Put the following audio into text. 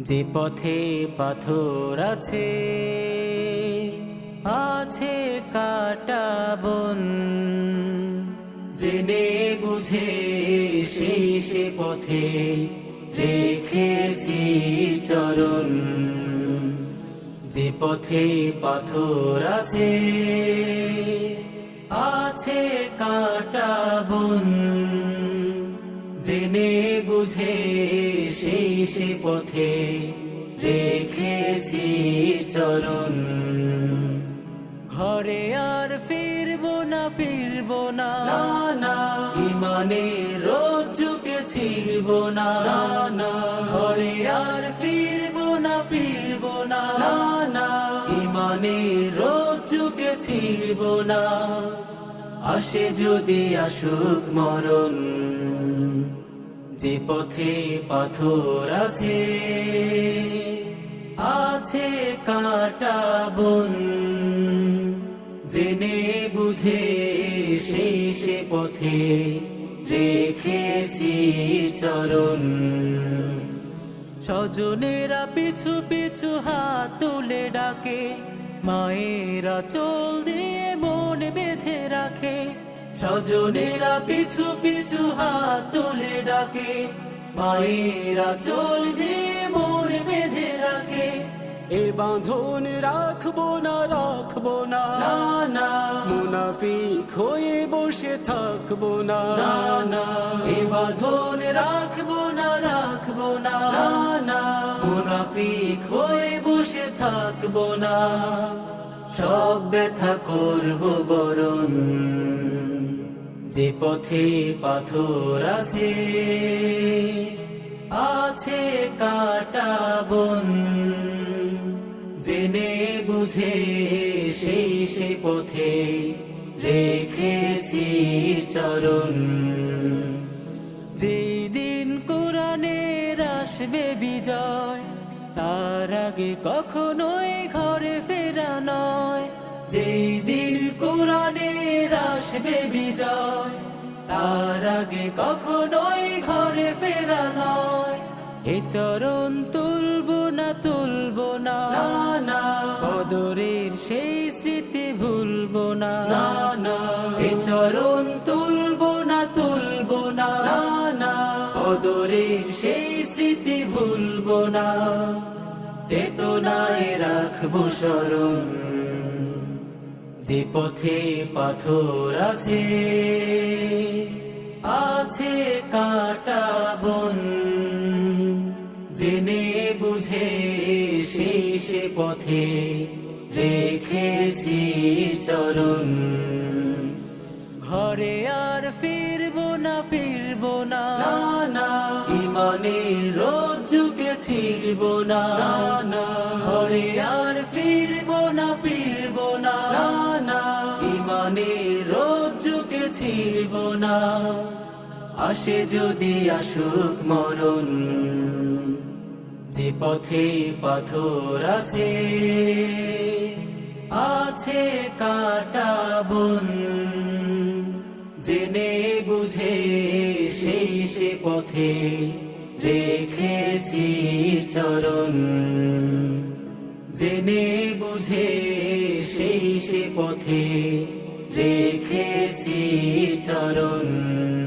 যে পথে পাথর আছে আছে কাটা বন। জেনে বুঝে সেই সে পথে রেখেছি চরণ। যে পথে পাথর আছে আছে কাটা বন। জেনে বুঝে সে পথে রেখেছি চরণ ঘরে আর ফিরবো না ফিরবো না। না ইমানে রোজুকে ছিড়ব না। না ঘরে আর ফিরব না ফিরব না। না ইমানে রোজুকে ছিড়ব না। আসে যদি আসুক মরণ। যে পথে পাথর আছে আছে কাটা বন। জেনে বুঝে সেই সে পথে রেখেছি চরণ। স্বজনেরা পিছু পিছু হাত তুলে ডাকে, মায়েরা চোল দিয়ে স্বজনেরা পিছু পিছু হাত তুলে ডাকে। মায়েরা চোল দিয়ে মন বেঁধে রাখে। এ বাঁধন রাখব না রাখব না। না মুনাফিক হয়ে বসে থাকব না। এ বাঁধন রাখব না রাখব না। না না। মুনাফিক হয়ে বসে থাকব না। সব ব্যথা করব বরণ যে পথে পাথর আছে আছে কাটা বন। জেনে বুঝে সেই সে পথে রেখেছি চরণ। যেই দিন কোরআনের আসবে বিজয়, তার আগে কখনোই ঘরে ফেরা নয়। যেই দিন কোরআনের আসবে বিজয়। তার আগে কখনোই ঘরে ফেরা নয়। এ চরণ তুলবো না তুলবো না। না বদরের সেই স্মৃতি ভুলবো না। না এ চরণ তুলবো না তুলবো না। না বদরের সেই স্মৃতি ভুলবো না। চেতনায় রাখব স্মরণ যে পথে পাথর আছে আছে কাটা বন। জেনে বুঝে সেই সে পথে রেখেছি চরণ। ঘরে আর ফিরবো না ফিরবো না। না ইমানে রোজুকে ছিড়ব না না। ঘরে আর ইমানে রোজুকে ছিড়ব না আসে যদি আসুক মরণ, যে পথে পাথর আছে আছে কাটা বন। জেনে বুঝে সেই সে পথে রেখেছি চরণ। জেনে বুঝে সেই সে পথে রেখেছি চরণ।